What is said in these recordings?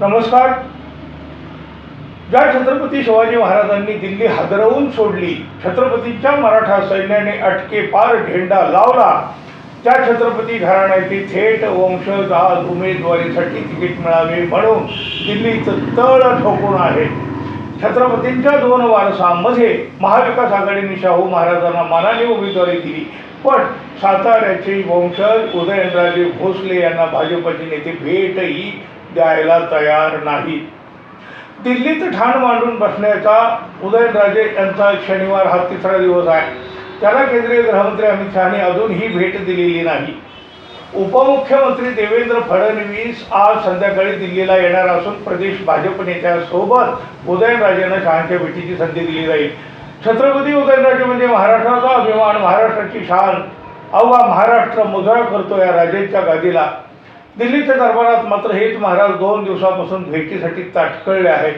नमस्कार. ज्या छत्रपती शिवाजी महाराजांनी दिल्ली हादरवून सोडली छत्रपतीच्या मराठा सैन्याने अटके पार झेंडा लावला त्या छत्रपती घराण्याची थेट वंशज आज उमेदवारीसाठी तिकीट मिळावे म्हणून दिल्लीचं तळ ठोकून आहे. छत्रपतींच्या दोन वारसांमध्ये महाविकास आघाडीने शाहू महाराजांना मानाने उमेदवारी दिली पण साताऱ्याचे वंशज उदयनराजे भोसले यांना भाजपचे नेते भेटही द्यायला तयार नाही. दिल्लीत ठाण मांडून बसण्याचा उदयनराजे यांचा शनिवार हा तिसरा दिवस आहे. त्याला केंद्रीय गृहमंत्री अमित शहाने अजूनही भेट दिलेली नाही. उपमुख्यमंत्री देवेंद्र फडणवीस आज संध्याकाळी दिल्लीला येणार असून प्रदेश भाजप नेत्यासोबत उदयनराजेंना शहांच्या भेटीची संधी दिली जाईल. छत्रपती उदयनराजे म्हणजे महाराष्ट्राचा अभिमान महाराष्ट्राची शान. अव्वा महाराष्ट्र मुजरा करतो या राजेच्या गादीला. दिल्लीच्या दरबारात मात्र हेच महाराज दोन दिवसापासून भेटीसाठी ताटकळले आहेत.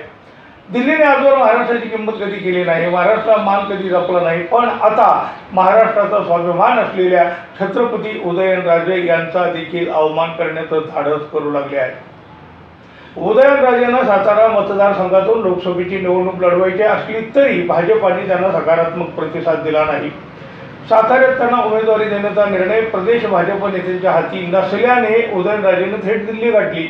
दिल्लीने आजवर महाराष्ट्राची किंमत कधी केली नाही महाराष्ट्राला मान कधी जपला नाही पण आता महाराष्ट्राचा स्वाभिमान असलेल्या छत्रपती उदयनराजे यांचा देखील अवमान करण्याचं धाडस करू लागले आहे. उदयनराजेंना सातारा मतदारसंघातून लोकसभेची निवडणूक लढवायची असली तरी भाजपाने त्यांना सकारात्मक प्रतिसाद दिला नाही. साताऱ्यात त्यांना उमेदवारी देण्याचा निर्णय प्रदेश भाजप नेत्यांच्या हाती नसल्याने उदयनराजेनं थेट दिल्ली गाठली.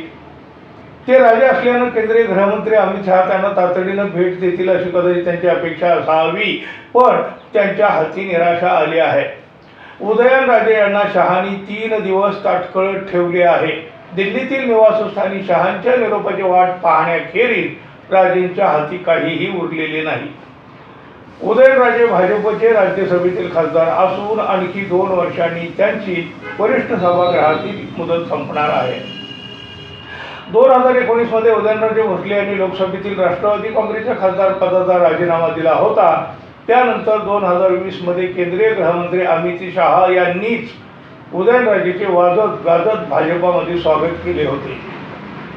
ते राजे असल्यानं केंद्रीय गृहमंत्री अमित शहा त्यांना तातडीनं भेट देतील अशी कदाचित त्यांची अपेक्षा असावी पण त्यांच्या हाती निराशा आली आहे. उदयनराजे यांना शहानी तीन दिवस ताटकळत ठेवले आहे. दिल्लीतील निवासस्थानी शहांच्या निरोपाची वाट पाहण्याखेरीज राजेंच्या हाती काहीही उरलेले नाही. उदयनराजे भाजपचे राज्यसभेतील खासदार असून आणखी दोन वर्षांनी त्यांची वरिष्ठ सभागृहातील मुदत संपणार आहे. दोन हजार एकोणीसमध्ये उदयनराजे भोसले यांनी लोकसभेतील राष्ट्रवादी काँग्रेसच्या खासदार पदाचा राजीनामा दिला होता. त्यानंतर दोन हजार वीसमध्ये केंद्रीय गृहमंत्री अमित शहा यांनीच उदयनराजेचे वाजत गाजत भाजपामध्ये स्वागत केले होते.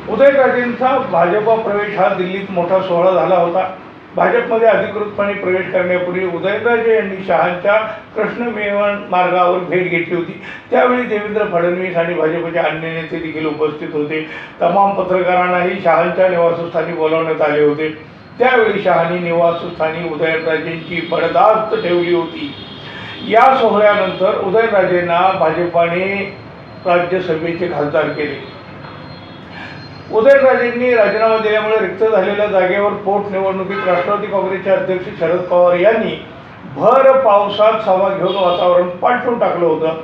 उदयनराजेंचा भाजपा प्रवेश हा दिल्लीत मोठा सोहळा झाला होता. भाजपमध्ये अधिकृतपणे प्रवेश करण्यापूर्वी उदयनराजे यांनी शहांच्या कृष्णमेवन मार्गावर भेट घेतली होती. त्यावेळी देवेंद्र फडणवीस आणि भाजपचे अन्य नेते देखील उपस्थित होते. तमाम पत्रकारांनाही शहांच्या निवासस्थानी बोलावण्यात आले होते. त्यावेळी शहानी निवासस्थानी उदयनराजेंची बडदास्त ठेवली होती. या सोहळ्यानंतर उदयनराजेंना भाजपाने राज्यसभेचे खासदार केले. उदयनराजेंनी राजीनामा दिल्यामुळे रिक्त झालेल्या जागेवर पोटनिवडणुकीत राष्ट्रवादी काँग्रेसचे अध्यक्ष शरद पवार यांनी भर पावसात सभा घेऊन वातावरण पालटून टाकलं होतं.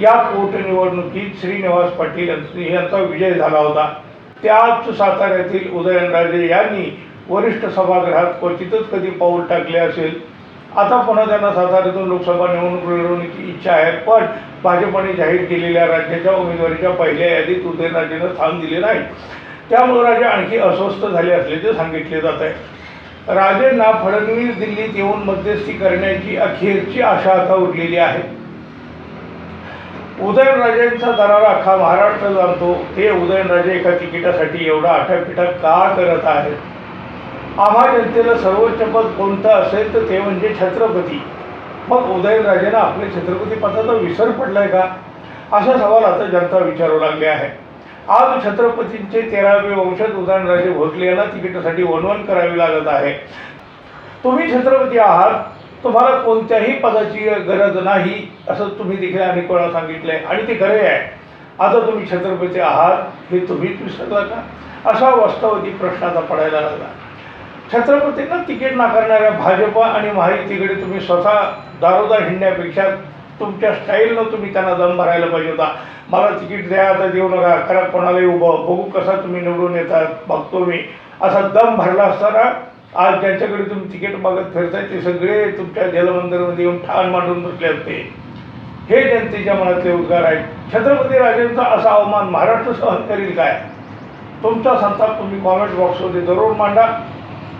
या पोटनिवडणुकीत श्रीनिवास पाटील यांचा विजय झाला होता. त्याच साताऱ्यातील उदयनराजे यांनी वरिष्ठ सभागृहात क्वचितच कधी पाऊल टाकले असेल? आता पुन्हा त्यांना साताऱ्यातून लोकसभा निवडणूक लढवण्याची इच्छा आहे पण भाजपने जाहीर केलेल्या राज्याच्या उमेदवारीच्या पहिल्या यादीत उदयनराजेनं स्थान दिले नाही. त्यामुळे राजे आणखी अस्वस्थ झाले असल्याचे सांगितले जात आहे. राजेंना फडणवीस दिल्लीत येऊन मध्यस्थी करण्याची अखेरची आशा आता उरलेली आहे. उदयनराजेंचा दरारा अख्खा महाराष्ट्र जाणतो ते उदयनराजे एका तिकिटासाठी एवढा आठापिठा का करत आहेत? आम्हा जनतेला सर्वोच्च पद कोणतं असेल तर ते म्हणजे छत्रपती. मग उदयनराजेनं आपल्या छत्रपती पदाचा विसर पडलाय का? असा सवाल आता जनता विचारू लागले आहे. आज छत्रपतींचे तेरावे वंशज उदयनराजे भोसले यांना तिकिटासाठी वनवन करावी लागत आहे. तुम्ही छत्रपती आहात तुम्हाला कोणत्याही पदाची गरज नाही असं तुम्ही देखील अनेक वेळा सांगितलंय. आणि ते खरे आहे. आता तुम्ही छत्रपती आहात हे तुम्हीच विसरला का? असा वास्तवती प्रश्न आता पडायला लागला. छत्रपतींना तिकीट नाकारणाऱ्या भाजप आणि महायुतीकडे तुम्ही स्वतः दारोदार हिंडण्यापेक्षा तुमच्या स्टाईलनं तुम्ही त्यांना दम भरायला पाहिजे होता. मला तिकीट द्या आता देऊ नका करा कोणालाही उभं बघू कसा तुम्ही निवडून येतात बघतो मी. असा दम भरला असताना आज ज्यांच्याकडे तुम्ही तिकीट मागत फिरताय ते सगळे तुमच्या जलमंदिरमध्ये येऊन ठाण मांडून बसले असते हे जनतेच्या मनातले उद्गार आहेत. छत्रपती राजेंचा असा अवमान महाराष्ट्र सहन करील काय? तुमचा संताप तुम्ही कॉमेंट बॉक्समध्ये जरूर मांडा.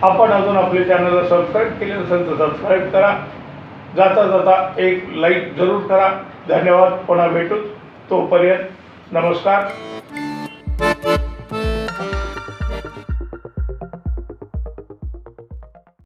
आपण अजून आपल्या चॅनलला सबस्क्राईब केले नसेल तर सबस्क्राईब करा. जाता जाता एक लाईक जरूर करा. धन्यवाद. पुन्हा भेटू. तोपर्यंत नमस्कार.